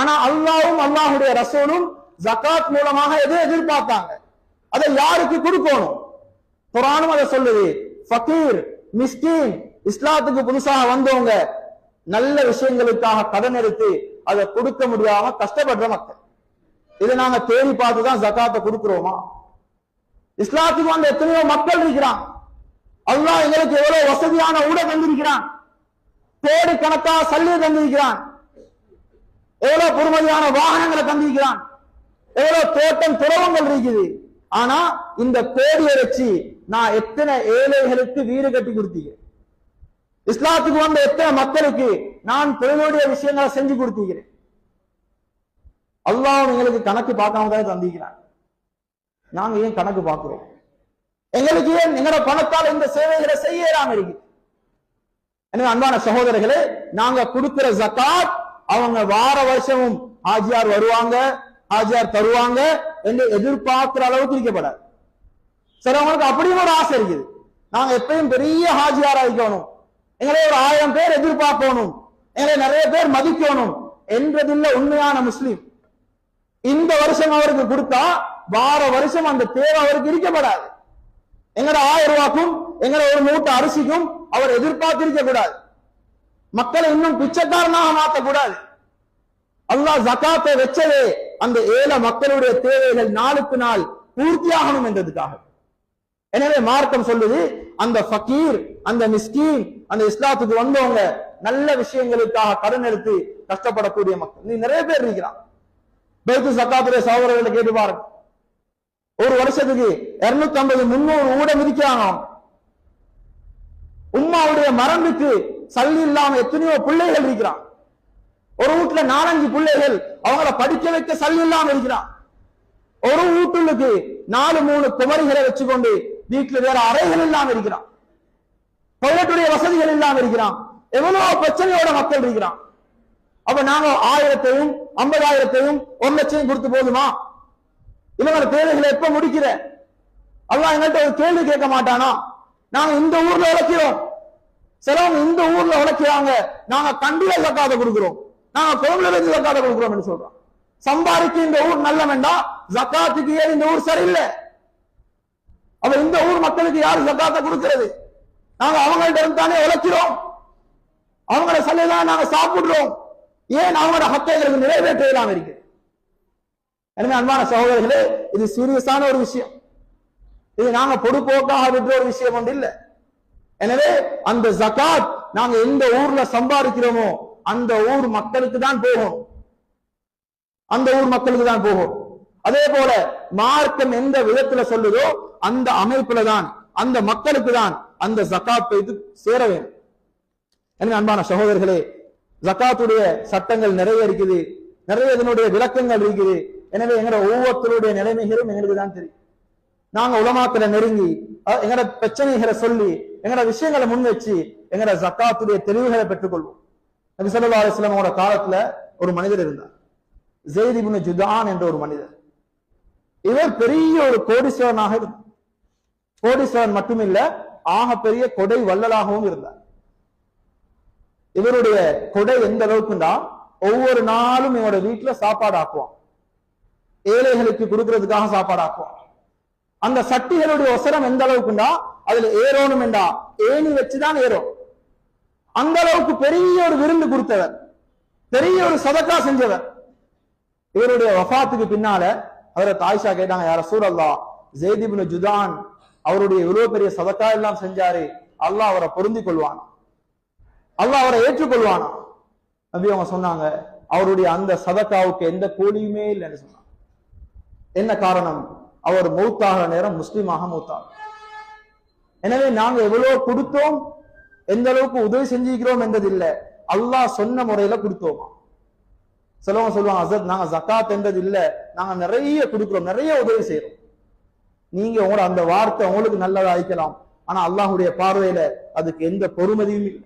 ஆனா அல்லாவும் அல்லாஹுடைய ரசூலும் ஜகாத் மூலமாக எதை எதிர்பார்த்தாங்க அதை யாருக்கு கொடுக்கணும்? குரானும் அதை சொல்லுது. ஃபகீர் மிஸ்கீன் இஸ்லாத்துக்கு புதுசாக வந்தவங்க நல்ல விஷயங்களுக்காக கடன் எடுத்து அதை கொடுக்க முடியாம கஷ்டப்படுற மக்கள். இதை நாங்க தேடி பார்த்து தான் ஜகாத்தை கொடுக்கிறோமா? இஸ்லாத்துக்கு வந்த எத்தனையோ மக்கள் இருக்கிறான் அல்லாஹ் எங்களுக்கு எவ்வளவு வசதியான ஊட தந்திருக்கிறான். கோடி கணக்கா சல்லி தந்திருக்கிறான். எவ்வளவு பொறுமதியான வாகனங்களை தந்திருக்கிறான். எவ்வளவு தோட்டம் துறவங்கள் இருக்குது. ஆனா இந்த கோடியை வச்சு நான் எத்தனை ஏழைகளுக்கு வீடு கட்டி கொடுத்தீங்க. இஸ்லாத்துக்கு வந்த எத்தனை மக்களுக்கு நான் தொழிலுடைய விஷயங்களை செஞ்சு கொடுத்தீங்க. அல்லாஹ் எங்களுக்கு கணக்கு பார்க்காம தான் தந்திக்கிறான் நாங்க ஏன் கணக்கு பார்க்கிறோம்? எங்களுக்கு ஏன் எங்களோட பணத்தால் இந்த சேவைகளை செய்யலாம் இருக்கு? எனவே அன்பான சகோதரர்களே நாங்க கொடுக்கிற ஜக்காத் அவங்க வார வருஷமும் ஆஜியார் வருவாங்க ஆஜியார் தருவாங்க என்று எதிர்பார்க்கிற அளவுக்கு இருக்கப்படாது. சிலவங்களுக்கு அப்படியும் ஒரு ஆசை இருக்குது. நாங்க எப்பயும் பெரிய ஹாஜியாரா இருக்கணும். எங்களை ஒரு ஆயிரம் பேர் எதிர்பார்க்கணும். எங்களை நிறைய பேர் மதிக்கணும் என்றதில்ல உண்மையான முஸ்லீம். இந்த வருஷம் அவருக்கு கொடுத்தா வார வருஷம் அந்த தேவை அவருக்கு இருக்கப்படாது. எங்கட ஆயிரம் ரூபாக்கும் எங்கட ஒரு மூட்டை அரிசிக்கும் அவர் எதிர்பார்த்திருக்க கூடாது மக்களை இன்னும் பிச்சைக்காரனாக மாற்றக்கூடாது. அல்லாஹ் ஜகாத்தை வச்சதே அந்த ஏழை மக்களுடைய தேவைகள் நாளுக்கு நாள் பூர்த்தியாகணும் என்றதுக்காக. எனவே மார்க்கம் சொல்லுது அந்த ஃபக்கீர் அந்த மிஸ்கீன் அந்த இஸ்லாத்துக்கு வந்தவங்க நல்ல விஷயங்களுக்காக கடன் எடுத்து கஷ்டப்படக்கூடிய மக்கள். நீ நிறைய பேர் இருக்கிறான் பைத்து சக்காத்துடைய சகோதரர்களை கேட்டு பாருங்க. ஒரு வருஷத்துக்கு இருநூத்தி ஐம்பது முன்னூறு ஊட மிதிக்கிறாங்க உம்மாவுடைய மரபுக்கு சல்லி இல்லாம எத்தனையோ பிள்ளைகள் இருக்கிறான். ஒரு வீட்டுல நாலஞ்சு பிள்ளைகள் அவங்கள படிக்க வைக்க சல்லி இல்லாம இருக்கிறான். ஒரு வீட்டுக்கு நாலு மூணு குமரிகளை வச்சுக்கொண்டு வீட்டுல வேற அறைகள் இல்லாம இருக்கிறான். டொய்லெட்டுடைய வசதிகள் இல்லாம இருக்கிறான். எவ்வளவு பிரச்சனையோட மக்கள் இருக்கிறான். அப்ப நாங்க ஆயிரத்தையும் ஐம்பதாயிரத்தையும் ஒரு லட்சம் கொடுத்து போதுமா? இவங்களோட தேவைகளை எப்ப முடிக்கிற? அல்லாஹ் எங்கள்கிட்ட ஒரு கேள்வி கேட்க மாட்டானா? நாங்க இந்த ஊர்ல உழைக்கிறோம். சிலவங்க இந்த ஊர்ல உழைக்கிறாங்க நாங்க கண்டில சக்காத கொடுக்கிறோம். நாங்க கோவில வச்சு சக்காத கொடுக்கிறோம் என்று சொல்றோம். சம்பாதிக்கு இந்த ஊர் நல்ல வேண்டாம் ஜக்காத்துக்கு ஏன் இந்த ஊர் சரியில்லை? அப்ப இந்த ஊர் மக்களுக்கு யாரு ஜக்காத்தை கொடுக்கிறது? நாங்க அவங்கள்ட்ட இருந்து தானே உழைக்கிறோம். அவங்களோட சல்லைதான் நாங்க சாப்பிடுறோம். ஏன் அவங்களோட ஹக்கை எங்களுக்கு நிறைவேற்ற இல்லாம இருக்கு? எனவே அன்பான சகோதரர்களே இது சீரியஸான ஒரு விஷயம். இது நாங்க பொடுப்போக்காக விட்டுற ஒரு விஷயம் ஒன்று இல்லை. எனவே அந்த ஜகாத் நாங்க எந்த ஊர்ல சம்பாதிக்கிறோமோ அந்த ஊர் மக்களுக்கு தான் போகும். அந்த ஊர் மக்களுக்கு தான் போகும். அதே போல மார்க்கம் எந்த விதத்துல சொல்லுதோ அந்த அமைப்புல தான் அந்த மக்களுக்கு தான் அந்த ஜகாத் இது சேர வேண்டும். எனவே அன்பான சகோதரர்களே ஜக்காத்துடைய சட்டங்கள் நிறைய இருக்குது. நிறைய இதனுடைய விளக்கங்கள் இருக்குது. எனவே எங்களோட ஒவ்வொருத்தருடைய நிலைமைகளும் எங்களுக்கு தான் தெரியும். நாங்க உலமாக்களை நெருங்கி அஹ், எங்களோட பிரச்சனைகளை சொல்லி எங்கட விஷயங்களை முன் வச்சு எங்கட ஜக்காத்துடைய தெளிவுகளை பெற்றுக்கொள்வோம். நபி ஸல்லல்லாஹு காலத்துல ஒரு மனிதர் இருந்தார். ஜெயித் ஜுதான் என்ற ஒரு மனிதர். இவர் பெரிய ஒரு கோடீஸ்வரனாக இருந்தார். கோடீஸ்வரன் மட்டுமில்ல ஆக பெரிய கொடை வள்ளலாகவும் இருந்தார். இவருடைய கொடை எந்த அளவுக்குன்னா ஒவ்வொரு நாளும் இவரோட வீட்டுல சாப்பாடு ஆக்குவான். ஏழைகளுக்கு கொடுக்கறதுக்காக சாப்பாடு ஆக்குவான். அந்த சட்டிகளுடைய ஒசரம் எந்த அளவுக்குண்டா? அதுல ஏறணும் என்றா? ஏணி வச்சுதான் ஏறும். அந்த அளவுக்கு பெரிய ஒரு விருந்து கொடுத்தவர். பெரிய ஒரு சதக்கா செஞ்சவர். இவருடைய வஃபாத்துக்கு பின்னால அவரை தாய்ஷா கேட்டாங்க யார சூரல்லா ஜெய்திபின் ஜுதான் அவருடைய இவ்வளவு பெரிய சதக்கா எல்லாம் செஞ்சாரு. அல்லாஹ் அவரை பொருந்தி கொள்வான். அல்லாஹ் அவரை ஏற்றுக்கொள்வானா? அப்படி அவங்க சொன்னாங்க அவருடைய அந்த சதக்காவுக்கு எந்த கூலியுமே இல்லைன்னு சொன்னாங்க. என்ன காரணம்? அவர் மூத்தாக நேரம் முஸ்லீமாக மூத்தார். எனவே நாங்க எவ்வளவு கொடுத்தோம் எந்த அளவுக்கு உதவி செஞ்சிருக்கிறோம் என்றது இல்லை அல்லாஹ் சொன்ன முறையில கொடுத்தோமா. சிலவங்க சொல்லுவாங்க அசத் நாங்க ஜக்காத் என்றது இல்ல நாங்க நிறைய கொடுக்கிறோம் நிறைய உதவி செய்யறோம் நீங்க உங்களோட அந்த வார்த்தை உங்களுக்கு நல்லதா அழைக்கலாம் ஆனா அல்லாஹுடைய பார்வையில அதுக்கு எந்த பொறுமதியும் இல்லை.